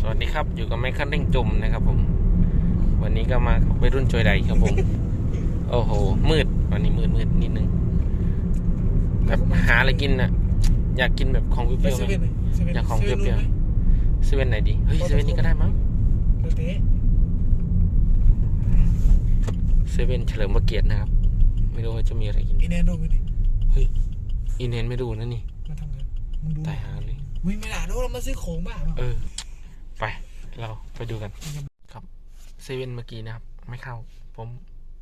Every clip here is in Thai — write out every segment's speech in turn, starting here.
สวัสดีครับอยู่กับแม่คันเร่งจมนะครับผม วันนี้ก็มาไปรุ่นจอยใดครับผม โอ้โห มืด วันนี้มืดมืดนิดนึง แบบหาอะไรกินน่ะอยากกินแบบของเปไปรี้ยวๆเซไหมเว่นเลยเซเว่นอยากของซเปรี้ยวไหมๆเซเว่นไหนดี เฮ้ยปตทเซเว่นนี้ก็ได้มั้งเดี๋ยวเตะเซเว่นเฉลิมพระเกียรตินะครับ ไม่รู้ว่าจะมีอะไรกินอีแนนโดนไปดิอินเทนไม่ดูนะนี่มาทำงานมึงดูตายหาเลยมึงไม่ด่าโดนเรามาซื้อของบ้าเปล่าเออ ไป เราไปดูกันครับเซเว่นเมื่อกี้นะครับ ไม่เข้า ผม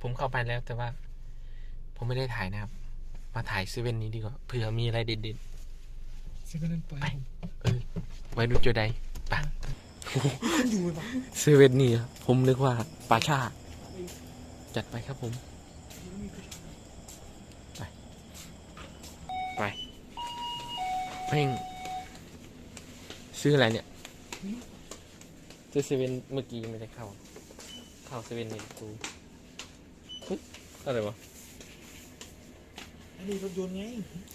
ผมเข้าไปแล้วแต่ว่า ผมไม่ได้ถ่ายนะครับ มาถ่ายเซเว่นนี้ดีกว่าเผื่อมีอะไรเด็ดเซเว่นนั่นปล่อยไปผมๆเออไว้ดูจุดใดไปคุณอยู่ปะเซเว่นนี่อะผมนึกว่าปลาชาจัดไปครับผมไปไปเพ่งซื้ออะไรเนี่ย ซื้อเซเว่นเมื่อกี้ไม่ได้เข้า เข้าเซเว่นนี่กูเฮ้ยอะไรวะอันนี้รถยนต์ไง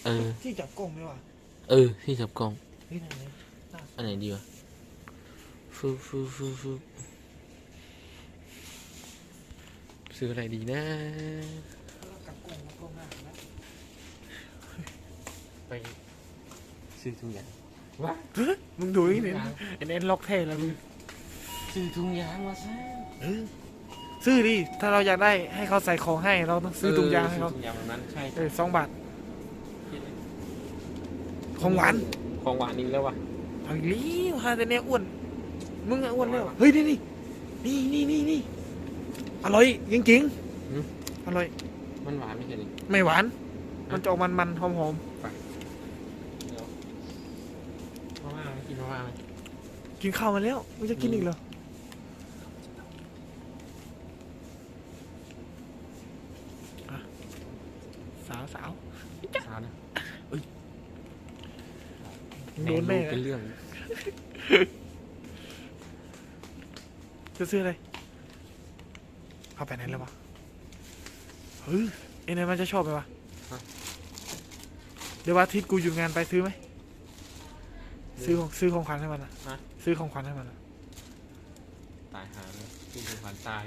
เออ ที่จับกล้องไหมวะเออที่จับกล้อง นี่ไหนไหนอันไหนดีวะฟูฟูฟูฟูซื้ออะไรดีนะกลับกล้องกล้องหน้านะไปซื้อทุกอย่างมึงดูอีเนี่ยไอ้เน้นล็อกเท่แล้วมึง ซื้อทุกอย่างมาซะเออซื้อดิถ้าเราอยากได้ให้เขาใส่ของให้เราต้องซื้อถุงยางให้เขาซื้อถุงยางแบบนั้นใช่เออสองบาทของหวานของหวานอีกแล้ววะเอาอีกแล้วฮาแต่เนี้ยอ้วนมึงอะอ้วนแล้วเฮ้ยนี่นี่นี่นี่นี่นี่อร่อยจริงๆอร่อยมันหวานไม่ใช่หรือไม่หวาน มันจะออกมันมันๆหอมหอมเดี๋ยวมาม่าไหมกินมาม่าไหมๆกินข้าวมาแล้วมึงจะกินอีกเหรออะสาวสาว สาวนะ มึง โดนแน่เป็นเรื่อง จะซื้ออะไรเอาไปไหนแล้ววะ เฮ้ยเอ็นไมันจะชอบไหมวะ เดี๋ยววันอาทิตย์กูอยู่งานไปซื้อไหม ซื้อของซื้อของขวัญให้มันอะฮะ ซื้อของขวัญให้มันอะตายหาเลยกินของขวัญตาย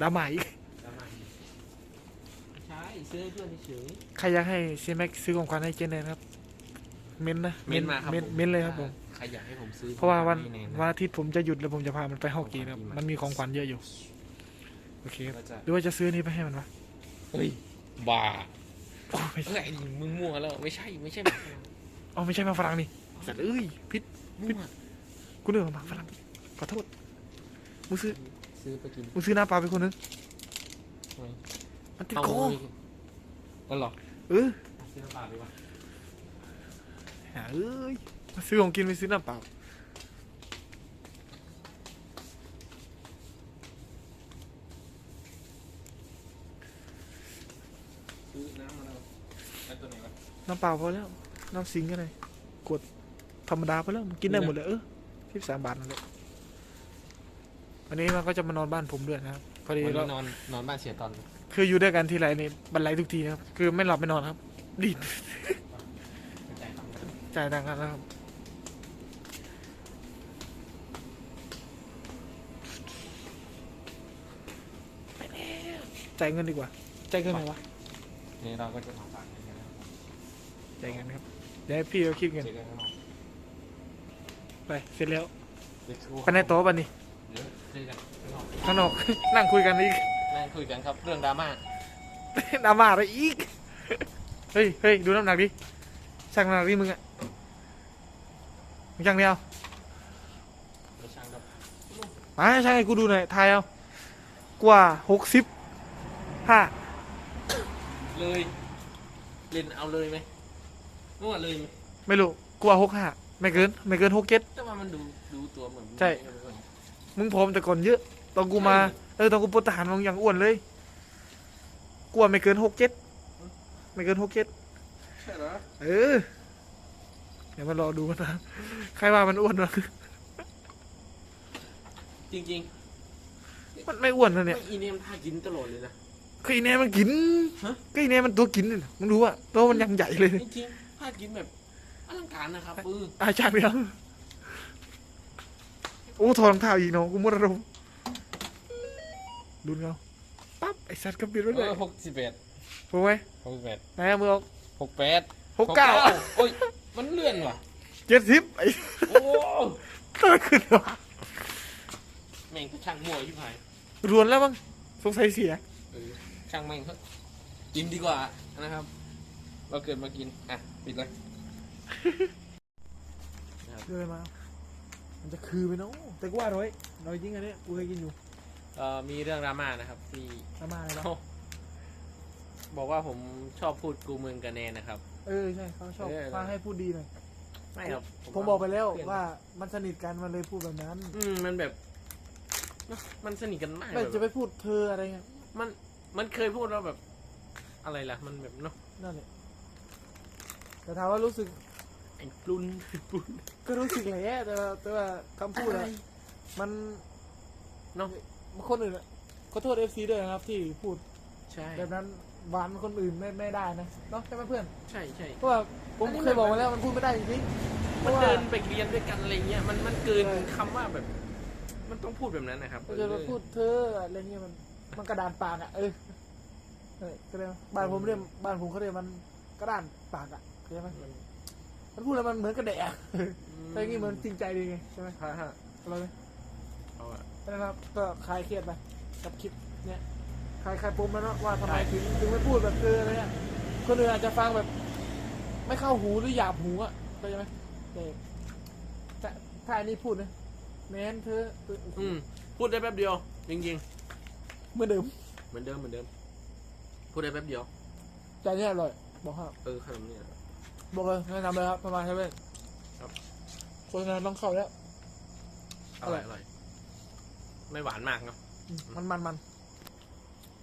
ดราม่าอีก แล้วมาไม่ใช่ซื้อให้เพื่อนเฉยใครอยากให้เซแม็กซื้อของขวัญให้เจนเนนครับ เม้นต์นะเม้นมาครับเม้นผมเม้นเลยครับผม ใครอยากให้ผมซื้อเพราะว่าวันให้แวันอาทิตย์ผมจะหยุดแล้วผมจะพามันไปฮอกกี้นะครับของขวัญปีใหม่มันมีของขวัญเยอะอยู่ โอเคครับก็จะ หรือว่าจะซื้อนี่ไปให้มันวะเฮ้ยบ้าโอ้ไม่เฮ้ใช่ยไอ้นี่มึงมั่วแล้วไม่ใช่ไม่ใช่หมาฝรั่งอ๋อไม่ใช่มาฝรั่งนี่สัตว์เอ้ยพิษมั่วกูเดือดมาฝรั่งขอโทษมึงซื้อซื้อไปกินมึงซื้อน้ำเปล่าไปคนนึงทำไมมันติดเอาคอไปก็หรอเออซื้อน้ำเปล่าดีกว่า หาเอ้ยมาซื้อของกินไปซื้อน้ำเปล่าซื้อน้ำมาแล้วไอ้ตัวไหนวะน้ำเปล่าพอแล้ว น้ำซิงก็ได้กดธรรมดาพอแล้วมันกินได้หมดเลยเออสิบสามบาทนั่นแหละวันนี้มันก็จะมานอนบ้านผมด้วยนะครับพอดีวันเรานี้นอนนอนบ้านเสียตอน คืออยู่ด้วยกันทีไรนี่บันไลทุกทีนะครับ คือไม่หลับไม่นอนครับดีดใจตังค์ จ่ายตังค์กันนะครับไปแล้วจ่ายเงินดีกว่า จ่ายเงินไหนวะ นี่เราก็จะทำต่างกันนะครับจ่ายเงินครับ เดี๋ยวให้พี่เขาคิดเงิน เจอกันข้างนอกไป เสร็จแล้ว เดี๋ยวไปในโต๊ะป่ะนี่เดี๋ยวเจอกันข้างนอกข้างนอก นั่งคุยกันอีก นั่งคุยกันครับเรื่องดราม่าดราม่าอะไรอีก เฮ้ยเฮ้ยดูน้ำหนักดิช่างน้ำหนักดิมึงอะ มึงช่างเดียวไม่ช่างครับมาช่างให้กูดูหน่อยทายเอากว่าหกสิบห้าเลยเล่นเอาเลยไหมเมื่อวานเลยไหมไม่รู้กว่าหกห้าไม่เกิน ไม่เกินหกเจ็ดแต่ว่ามันดูดูตัวเหมือนใช่มึงผอมแต่ก่อนเยอะตอนกูมาเออตอนกูปลดทหารมึงยังอ้วนเลยกลัวไม่เกินหกเจ็ดไม่เกินหกเจ็ดใช่เหรอเออเดี๋ยวมารอดูกันนะใครว่ามันอ้วนวะจริงมันไม่อ้วนนะๆเนี่ยไม่อีเนี่ยมันพากินตลอดเลยนะก็อีแน่มันกินฮะ ก็อีแน่มันตัวกินนี่นะมึงรู้ว่าตัวมันยังใหญ่เลยจริงๆพากินแบบอลังการนะครับปื้ออาจารย์เดียวโอ้ถอดรองเท้าอีกเนาะกูหมดอารมณ์ลุ้นเขาปั๊บไอ้สัตว์ก็ปิดไว้เลยหกสิบแปดถูกไหมหกสิบแปดไหนเอามือออกหกแปดหกเก้าโอ้ย มันเลื่อนว่ะ เจ็ดสิบไอ้โอ้เกิดขึ้นวะแม่งก็ช่างมั่วที่ผายรวนแล้วมั้งสงสัยเสีย เออช่างแม่งเถอะกินดีกว่านะครับ เราเกิดมากิน อะ ปิดเลย เดินมา มันจะคือไปเนาะแต่กูว่าร้อยร้อยจริงอันเนี้ยกูเคยกินอยู่เอ่อมีเรื่องดราม่านะครับ ที่น้ำมาเลยเนาะเขาบอกว่าผมชอบพูดกูมึงกันแนนนะครับ เออใช่เขาชอบเออ ฟังให้พูดดีหน่อยไม่ครับผมบอกไปแล้วเพื่อนว่ามันสนิทกันมันเลยพูดแบบนั้นอืมมันแบบเนอะมันสนิทกันมากไม่แบบจะไปพูดเธออะไรเงี้ยมันมันเคยพูดแล้วแบบ อะไรล่ะ มันแบบเนาะนั่นแหละแต่ถามว่ารู้สึกไอ้ปลุนปลุนก็รู้สึกแหละแต่ว่าแต่ว่าคำพูดอะมันเนาะคนอื่นอะขอโทษเอฟซีด้วยนะครับที่พูดใช่แบบนั้น หวานคนอื่นไม่ไม่ได้นะเนาะใช่ไหมเพื่อนใช่ใช่ เพราะว่าผมอันนี้ เคยบอกมาแล้วมันพูดไม่ได้จริงๆเพมันราะว่า เดินไปเรียนด้วยกันอะไรเงี้ยมันมันเกินใช่ คำว่าแบบ มันต้องพูดแบบนั้นนะครับเราจะมาพูดเธออะไรเงี้ยมันมันกระดานปากอะเออเออก็เรียกว่าบ้านผมเรียกบ้านผมเขาเรียกมันกระดานปากอะเข้าใจไหมมันมันพูดแล้วมันเหมือนกระแดะแต่อย่างงี้มันจริงใจดีไงใช่ไหมฮะฮะอะไรไหมเอาอะนะครับ ก็คลายเครียดไปกับคลิปเนี้ย ใคลายคลายปมแล้วเนาะว่าทำไมถึงถึงไม่พูดแบบเธออะไรเงี้ยคนอื่นอาจจะฟังแบบ ไม่เข้าหูหรือหยาบหูอะเข้าใจไหมแต่ถ้าถ้าอันนี้พูดนะแม้นเธออืมพูดได้แป๊บเดียว จริง เหมือนเดิมๆ เหมือนเดิมเหมือนเดิม พูดได้แป๊บเดียวใจเนี่ยอร่อย บอกครับเออขนมเนี่ย บอกเลยแนะนำเลยครับประมาณใช่ไหมครับโฆษณาต้องเข้าแล้ว อร่อยอร่อย ไม่หวานมากเนาะมมันมันมัน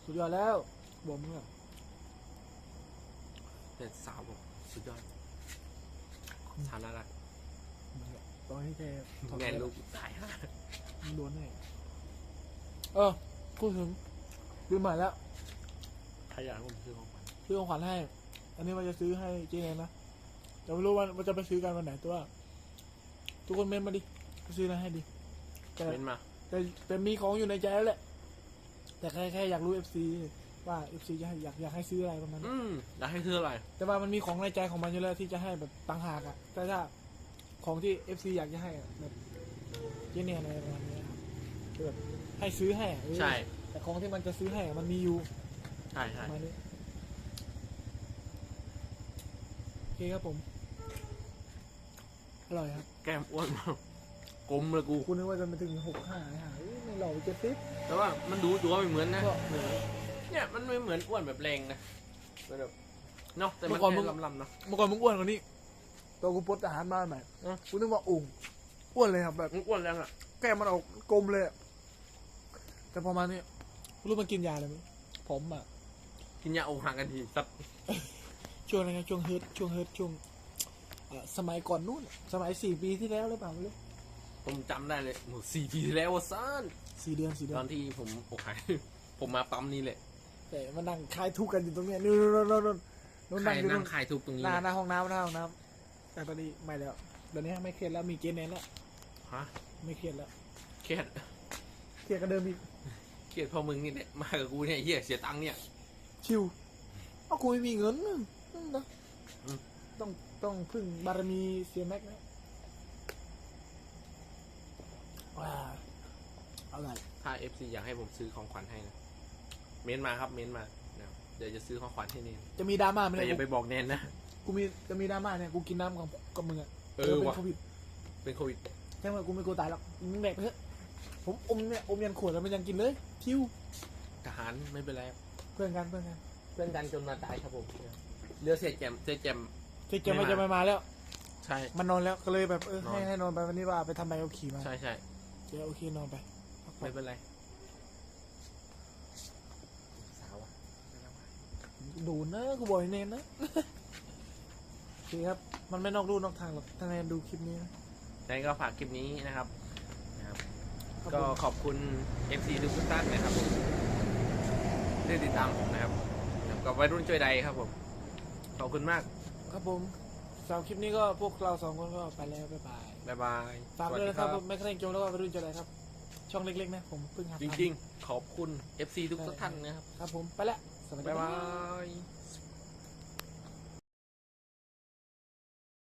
สุดยอดแล้วบอกมึงอะแต่สาวบอกสุดยอดสาวน่ารักตอนให้แกถอดแง่แว่นลูกตายฮะมึงโดนแน่เออพูดถึงลืมใหม่แล้วใครอยากให้ผมซื้อของขวัญซื้อของขวัญให้ อันนี้ว่าจะซื้อให้เจเนนะแต่ไม่รู้ว่าว่าจะไปซื้อกันวันไหนแต่ว่า ทุกคนเมนมาดิจะซื้ออะไรให้ดีแต่เม้นมา แต่แต่มีของอยู่ในใจแล้วแหละ แต่แค่แค่อยากรู้เอฟซีว่าเอฟซีจะให้อยากอยากให้ซื้ออะไรประมาณนั้นอืมอยากให้ซื้ออะไร แต่ว่ามันมีของในใจของมันอยู่แล้วที่จะให้แบบต่างหากอะแต่ถ้าของที่เอฟซีอยากจะให้อะแบบเจเนียอะไรประมาณนี้ครับคือแบบให้ซื้อให้อะเออใช่ แต่ของที่มันจะซื้อให้อะมันมีอยู่ใช่ปใช่ระมาณนี้โอเคครับผมอร่อยครับ แก้มอ้วนมาก กลมเลยกู คุณนึกว่าจะมาถึงหกห้าฮะไม่หล่อเจ็ดสิบแต่ว่ามันดูตัวไม่เหมือนนะ ก็เหมือน เนี่ยมันไม่เหมือนอ้วนแบบแรงนะมันแบบเนาะแต่มันเมื่อก่อนมึแค่งลำๆเนาะ เมื่อก่อนมึงอ้วนกว่านี้ตัวกูปลดอาหารมาใหม่อะ กูนึกว่าอุ่งอ้วนเลยครับแบบมันอ้วนแรงอะแก้มมันออกกลมเลยอะแต่พอมาเนี่ยไม่รู้มันกินยาอะไรมั้ยผมอะ กินยาอกหักกันทีสับช่วงอะไรนะช่วงเฮิร์ตช่วงเฮิร์ตช่วงเอ่อสมัยก่อนนู่น สมัยสี่ปีที่แล้วหรือเปล่าไม่รู้ ผมจำได้เลยโอ้โหสี่ปีที่แล้ววะซ่านสี่เดือนสี่เดืตออนนที่ผมอกหัก ผมมาปั๊มนี่แหละแต่มันนั่งคลายทุกข์กันอยู่ตรงเนี้ยนู่นนู่นนู่นนู่นนู่นใครนั่งอยู่นั่นู่งนขายทุกตรงนี้หน้าเลยหน้าห้องน้ำหน้าห้องน้ำแต่ตอนนี้ไม่แล้วเดี๋ยวนี้ไม่เครียดแล้วมีเกณฑ์แนนแล้วฮะไม่เครียดแล้วเครียดเครียดก็เดิมอีกเครียดเพราะมึงนี่แหละมากับกูเนี่ยเหี้ยเสียตังค์เนี่ย ชิวเอ้ากูไม่มีเงินนะอืมนะอืม ต้องต้องพึ่งบารมีเสียแม็กนะว้าเอาไงถ้าเอฟซีอยากให้ผมซื้อของขวัญให้นะเม้นมาครับเม้นมานะครับเดี๋ยวจะซื้อของขวัญให้เนนจะมีดราม่าไหมแต่อย่าเนี่ยไปบอกเนนนะ กูมีจะมีดราม่าเนี่ยกูกินน้ำกับกับมึงอะเออเป็นว่ะ โควิดเป็นโควิดใช่ไหมกูไม่กลัวตายหรอกมึงแดกไปเถอะผมอมเนี่ยอมยันขวดแล้วมันยังกินเลยชิวทหารไม่เป็นไรเพื่อนกันเพื่อนกันเพื่อนกันจนมาตายครับผมเรือเสียแจมเสียแจม เจ๊เจมไม่มันมา จะไม่มาแล้ว ใช่ มันนอนแล้วก็เลยแบบเออนอนให้ให้นอนไปวันนี้ว่าไปทำใบขับขี่มาใช่ใช่เจ๊โอเคนอนไปพักผ่อ ไม่นเป็นไรสาวอะดูนะกูบอกให้เนนนะโอเคครับ มันไม่นอกรูนอกทางหรอกถ้าแนนดูคลิปนี้นะงั้นก็ฝากคลิปนี้นะครับนะครับ ครับก็ผมขอบคุณ FC ทุกท่านนะครับผมที่ติดตามผมนะครับนะครับกับวัยรุ่นช่วยใดครับผมขอบคุณมากครับผมสำหรับคลิปนี้ก็พวกเราสองคนก็ไปแล้วบ๊ายบายบ๊ายบายฝากสวัสด้วยดีนะครับแม่เคร่งโจมแล้วก็วัยรุ่นเจริญครับ ช่องเล็กๆนะผมเพิ่งหัดจทำริง ๆ ขอบคุณ FC ทุกท่านนะครับครับผมไปละสวัสดีบ๊ายครับ บาย